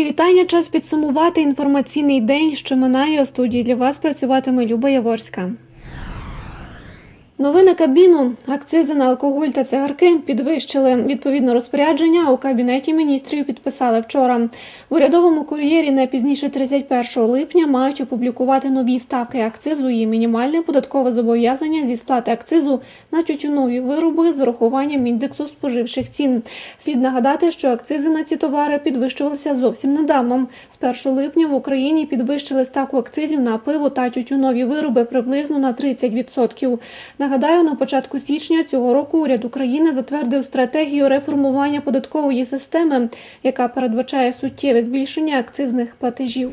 Мої вітання. Час підсумувати інформаційний день, що минає у студії для вас працюватиме Люба Яворська. Новини Кабміну. Акцизи на алкоголь та цигарки підвищили. Відповідно розпорядження у Кабінеті міністрів підписали вчора. В урядовому кур'єрі не пізніше 31 липня мають опублікувати нові ставки акцизу і мінімальне податкове зобов'язання зі сплати акцизу на тютюнові вироби з урахуванням індексу споживчих цін. Слід нагадати, що акцизи на ці товари підвищувалися зовсім недавно. З 1 липня в Україні підвищили ставку акцизів на пиво та тютюнові вироби приблизно на 30%. Нагадаю, на початку січня цього року уряд України затвердив стратегію реформування податкової системи, яка передбачає суттєве збільшення акцизних платежів.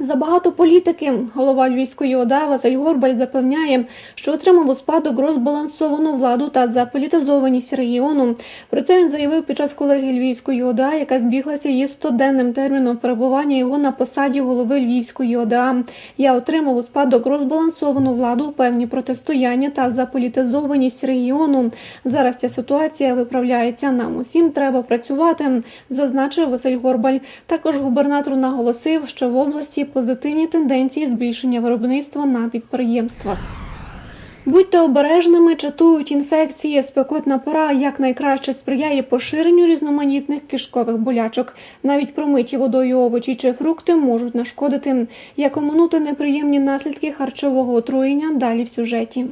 Забагато політики. Голова Львівської ОДА Василь Горбаль запевняє, що отримав у спадок розбалансовану владу та заполітизованість регіону. Про це він заявив під час колеги Львівської ОДА, яка збіглася із 100-денним терміном перебування його на посаді голови Львівської ОДА. Я отримав у спадок розбалансовану владу, певні протистояння та заполітизованість регіону. Зараз ця ситуація виправляється. Нам усім треба працювати, зазначив Василь Горбаль. Також губернатор наголосив, що в області позитивні тенденції збільшення виробництва на підприємствах. Будьте обережними, чатують інфекції. Спекотна пора якнайкраще сприяє поширенню різноманітних кишкових болячок. Навіть промиті водою овочі чи фрукти можуть нашкодити. Як оминути неприємні наслідки харчового отруєння далі в сюжеті.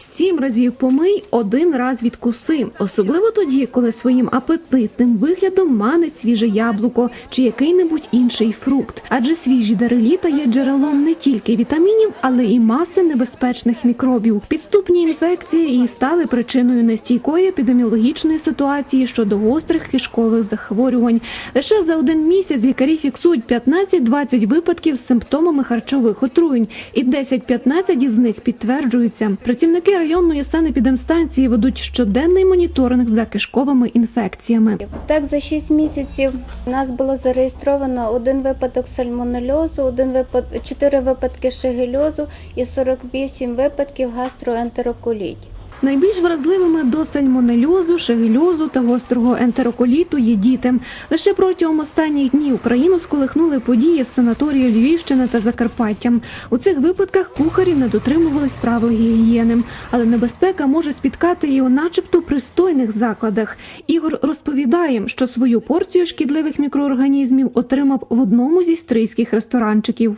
Сім разів помий, один раз відкуси. Особливо тоді, коли своїм апетитним виглядом манить свіже яблуко чи який-небудь інший фрукт. Адже свіжі дереліта є джерелом не тільки вітамінів, але і маси небезпечних мікробів. Підступні інфекції і стали причиною нестійкої епідеміологічної ситуації щодо гострих кишкових захворювань. Лише за один місяць лікарі фіксують 15-20 випадків з симптомами харчових отруєнь, і 10-15 із них підтверджуються. Працівники районної санепідемстанції ведуть щоденний моніторинг за кишковими інфекціями. Так, за 6 місяців у нас було зареєстровано один випадок сальмонельозу, один випад... 4 випадки шигельозу і 48 випадків гастроентероколітів. Найбільш вразливими до сальмонельозу, шегельозу та гострого ентероколіту є діти. Лише протягом останніх днів Україну сколихнули події з санаторію Львівщини та Закарпаття. У цих випадках кухарі не дотримувались правил гігієни, але небезпека може спіткати і у начебто пристойних закладах. Ігор розповідає, що свою порцію шкідливих мікроорганізмів отримав в одному зі стрийських ресторанчиків.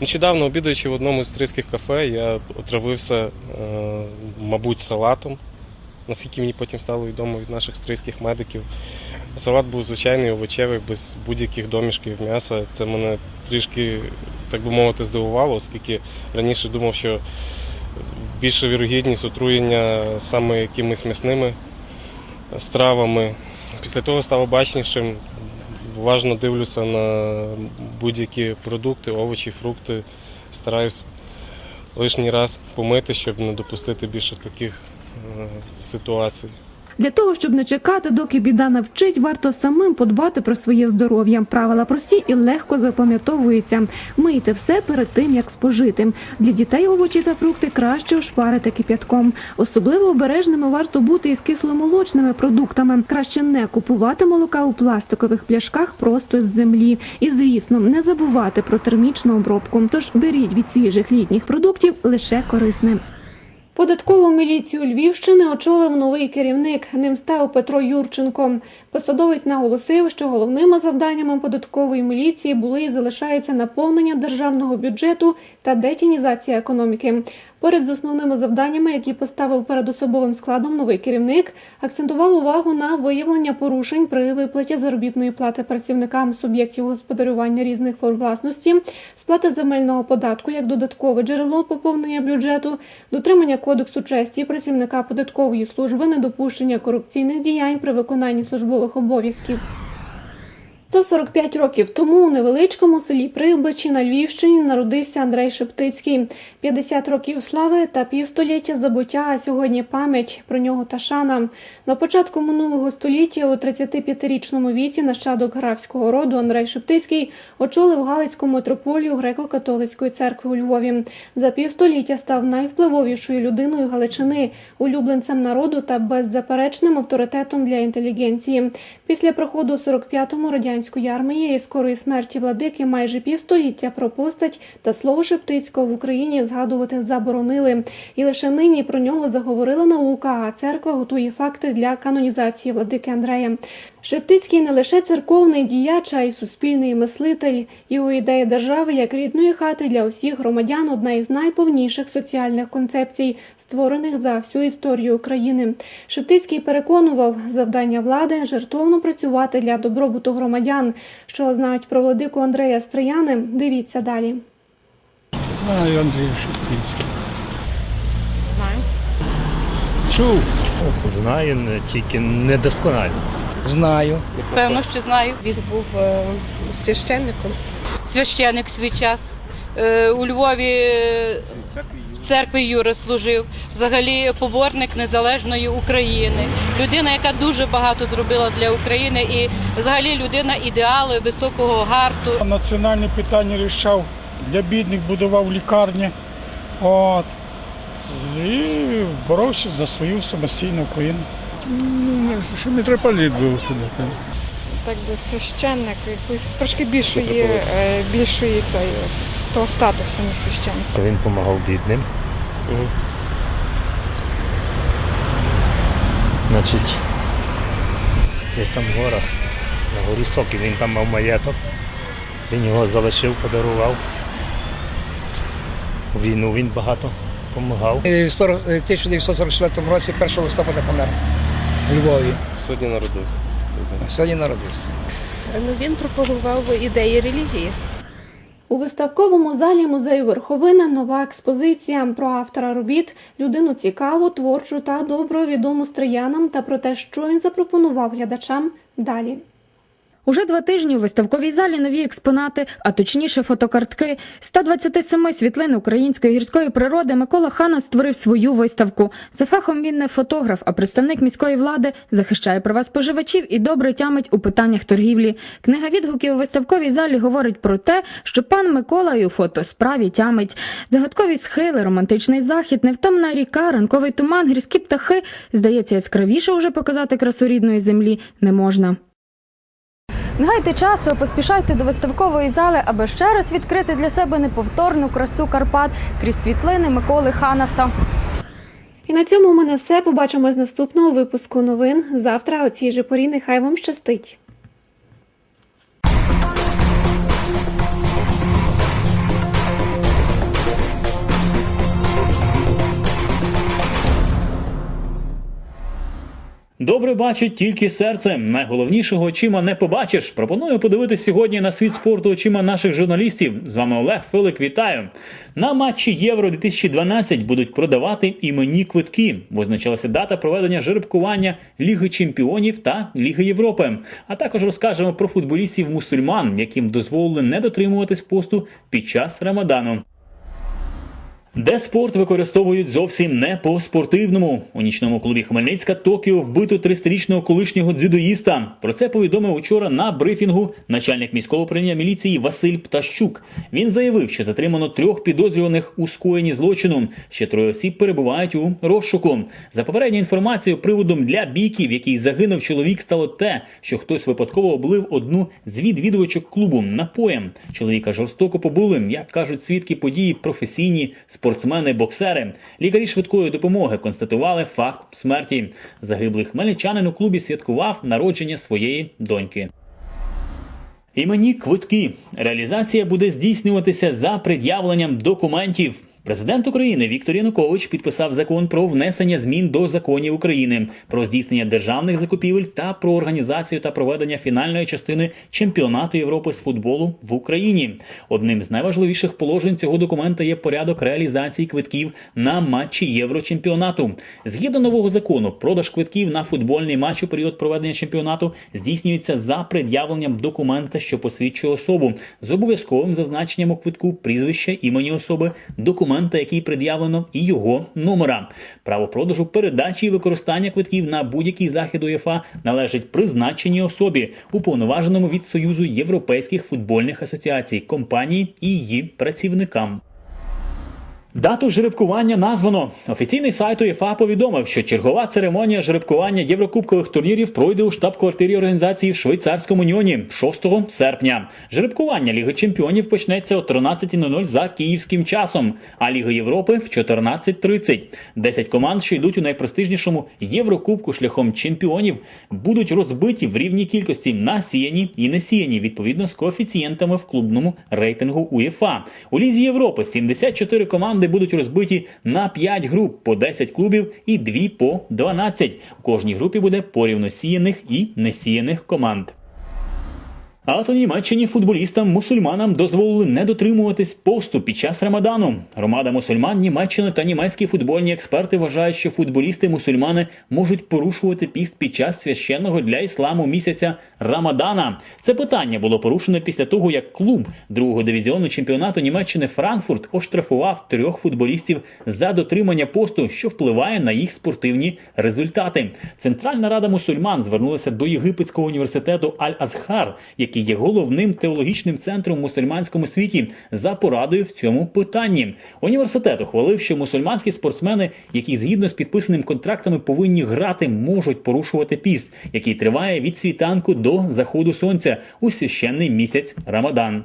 Нещодавно обідаючи в одному з стрийських кафе, я отравився, е, мабуть, салатом, наскільки мені потім стало відомо від наших стрийських медиків. Салат був звичайний, овочевий, без будь-яких домішків м'яса. Це мене трішки, так би мовити, здивувало, оскільки раніше думав, що більша вірогідність отруєння саме якимись м'ясними стравами. Після того став обачнішим, уважно дивлюся на будь-які продукти, овочі, фрукти. Стараюсь лишній раз помити, щоб не допустити більше таких е, ситуацій. Для того, щоб не чекати, доки біда навчить, варто самим подбати про своє здоров'я. Правила прості і легко запам'ятовуються. Мийте все перед тим, як спожити. Для дітей овочі та фрукти краще ошпарити кип'ятком. Особливо обережними варто бути із кисломолочними продуктами. Краще не купувати молока у пластикових пляшках просто з землі. І, звісно, не забувати про термічну обробку. Тож беріть від свіжих літніх продуктів лише корисне. Податкову міліцію Львівщини очолив новий керівник. Ним став Петро Юрченко. Посадовець наголосив, що головними завданнями податкової міліції були і залишаються наповнення державного бюджету та детінізація економіки. Поряд з основними завданнями, які поставив перед особовим складом новий керівник, акцентував увагу на виявлення порушень при виплаті заробітної плати працівникам суб'єктів господарювання різних форм власності, сплати земельного податку як додаткове джерело поповнення бюджету, дотримання кодексу честі працівника податкової служби, недопущення корупційних діянь при виконанні службових обов'язків. 145 років тому у невеличкому селі Прилбичі на Львівщині народився Андрей Шептицький. 50 років слави та півстоліття забуття, а сьогодні пам'ять про нього та шана. На початку минулого століття, у 35-річному віці, нащадок графського роду Андрей Шептицький очолив Галицьку митрополію греко-католицької церкви у Львові. За півстоліття став найвпливовішою людиною Галичини, улюбленцем народу та беззаперечним авторитетом для інтелігенції. Після проходу 45-му радянської армії і скорої смерті владики майже півстоліття про постать та слово Шептицького в Україні згадувати заборонили. І лише нині про нього заговорила наука, а церква готує факти для канонізації владики Андрея. Шептицький не лише церковний діяч, а й суспільний мислитель. Його ідея держави як рідної хати для усіх громадян одна із найповніших соціальних концепцій, створених за всю історію України. Шептицький переконував, завдання влади жертовно працювати для добробуту громадян. Що знають про владику Андрея Стрияни, дивіться далі. Знаю Андрія Шептицького. Знаю. Чув? Знаю, не- тільки недосконально. Знаю. Певно, що знаю. Він був е, священником. Священик в свій час. Е, У Львові е, в церкві Юри служив. Взагалі поборник незалежної України. Людина, яка дуже багато зробила для України, і взагалі людина ідеали високого гарту. Національні питання рішав, для бідних будував лікарні. От. І боровся за свою самостійну Україну. Ну, що митрополит був туди. Так би священник, якоїсь трошки більшої, е, більшої цей, того статусу, не священник. Він допомагав бідним. Значить, десь там в горах, на горі Сокі, він там мав маєток. Він його залишив, подарував. У війну він багато допомагав. Е, в 40 е, 1944 році 1 листопада помер у Львові. Сьогодні народився. А сьогодні народився. Ну, він пропагував ідеї релігії. У виставковому залі музею Верховина нова експозиція про автора робіт, людину цікаву, творчу та добро відому стріянам та про те, що він запропонував глядачам далі. Уже два тижні у виставковій залі нові експонати, а точніше фотокартки. 127 світлин української гірської природи Микола Хана створив свою виставку. За фахом він не фотограф, а представник міської влади захищає права споживачів і добре тямить у питаннях торгівлі. Книга відгуків у виставковій залі говорить про те, що пан Микола і у фотосправі тямить. Загадкові схили, романтичний захід, невтомна ріка, ранковий туман, гірські птахи. Здається, яскравіше уже показати красу рідної землі не можна. Не гайте часу, поспішайте до виставкової зали, аби ще раз відкрити для себе неповторну красу Карпат крізь світлини Миколи Ханаса. І на цьому у мене все. Побачимось наступного випуску новин. Завтра о цій же порі. Нехай вам щастить. Добре бачить тільки серце. Найголовнішого очима не побачиш. Пропоную подивитись сьогодні на світ спорту очима наших журналістів. З вами Олег Филик. Вітаю. На матчі Євро 2012 будуть продавати іменні квитки. Визначилася дата проведення жеребкування Ліги Чемпіонів та Ліги Європи. А також розкажемо про футболістів мусульман, яким дозволили не дотримуватись посту під час Рамадану. Де спорт використовують зовсім не по спортивному. У нічному клубі Хмельницька Токіо вбито 30-річного колишнього дзюдоїста. Про це повідомив учора на брифінгу начальник міського управління міліції Василь Птащук. Він заявив, що затримано трьох підозрюваних у скоєнні злочину. Ще троє осіб перебувають у розшуку. За попередньою інформацією, приводом для бійки, в якій загинув чоловік, стало те, що хтось випадково облив одну з відвідувачок клубу напоєм. Чоловіка жорстоко побули, як кажуть свідки події, професійні спортсмени, боксери. Лікарі швидкої допомоги констатували факт смерті. Загиблий хмельничанин у клубі святкував народження своєї доньки. Імені квитки. Реалізація буде здійснюватися за пред'явленням документів. Президент України Віктор Янукович підписав закон про внесення змін до законів України про здійснення державних закупівель та про організацію та проведення фінальної частини чемпіонату Європи з футболу в Україні. Одним з найважливіших положень цього документа є порядок реалізації квитків на матчі Єврочемпіонату. Згідно нового закону, продаж квитків на футбольний матч у період проведення чемпіонату здійснюється за пред'явленням документа, що посвідчує особу, з обов'язковим зазначенням у квитку прізвища імені особи, документа, який пред'явлено, і його номера. Право продажу, передачі і використання квитків на будь-який захід УЄФА належить призначеній особі, уповноваженому від Союзу європейських футбольних асоціацій, компанії і її працівникам. Дату жеребкування названо. Офіційний сайт УЄФА повідомив, що чергова церемонія жеребкування єврокубкових турнірів пройде у штаб-квартирі організації в Швейцарському Ньоні 6 серпня. Жеребкування Ліги Чемпіонів почнеться о 13.00 за київським часом, а Ліга Європи в 14.30. 10 команд, що йдуть у найпрестижнішому Єврокубку шляхом чемпіонів, будуть розбиті в рівній кількості на сіяні і не сіяні, відповідно з коефіцієнтами в клубному рейтингу УЄФА. У Лізі Європи 74 команди будуть розбиті на 5 груп по 10 клубів і 2 по 12. У кожній групі буде порівно сіяних і несіяних команд. А от у Німеччині футболістам-мусульманам дозволили не дотримуватись посту під час Рамадану. Громада мусульман Німеччини та німецькі футбольні експерти вважають, що футболісти-мусульмани можуть порушувати піст під час священного для ісламу місяця Рамадана. Це питання було порушено після того, як клуб другого дивізіону чемпіонату Німеччини Франкфурт оштрафував трьох футболістів за дотримання посту, що впливає на їх спортивні результати. Центральна рада мусульман звернулася до Єгипетського університету Аль-Азхар, який є головним теологічним центром в мусульманському світі, за порадою в цьому питанні. Університет ухвалив, що мусульманські спортсмени, які згідно з підписаними контрактами повинні грати, можуть порушувати піст, який триває від світанку до заходу сонця у священний місяць Рамадан.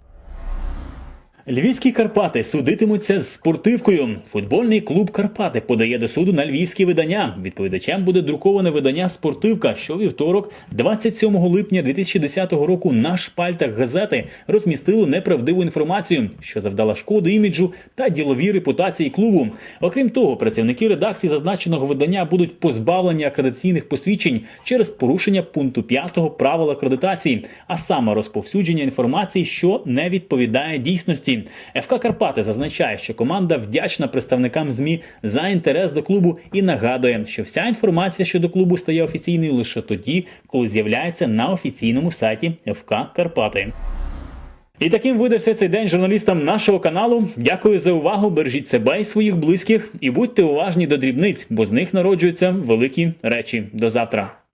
Львівські Карпати судитимуться з спортивкою. Футбольний клуб Карпати подає до суду на львівські видання. Відповідачем буде друковане видання Спортивка, що вівторок, 27 липня 2010 року, на шпальтах газети розмістило неправдиву інформацію, що завдала шкоди іміджу та діловій репутації клубу. Окрім того, працівники редакції зазначеного видання будуть позбавлені акредитаційних посвідчень через порушення пункту 5 правил акредитації, а саме розповсюдження інформації, що не відповідає дійсності. ФК Карпати зазначає, що команда вдячна представникам ЗМІ за інтерес до клубу і нагадує, що вся інформація щодо клубу стає офіційною лише тоді, коли з'являється на офіційному сайті ФК Карпати. І таким видався цей день журналістам нашого каналу. Дякую за увагу. Бережіть себе і своїх близьких, і будьте уважні до дрібниць, бо з них народжуються великі речі. До завтра.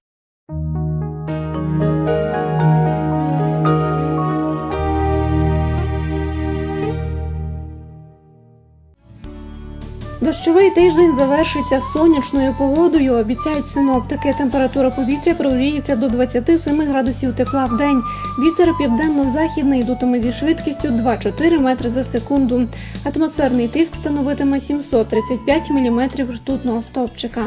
Дощовий тиждень завершиться сонячною погодою. Обіцяють синоптики. Температура повітря прогріється до 27 градусів тепла в день. Вітер південно-західний дутиме зі швидкістю 2-4 метри за секунду. Атмосферний тиск становитиме 735 міліметрів ртутного стовпчика.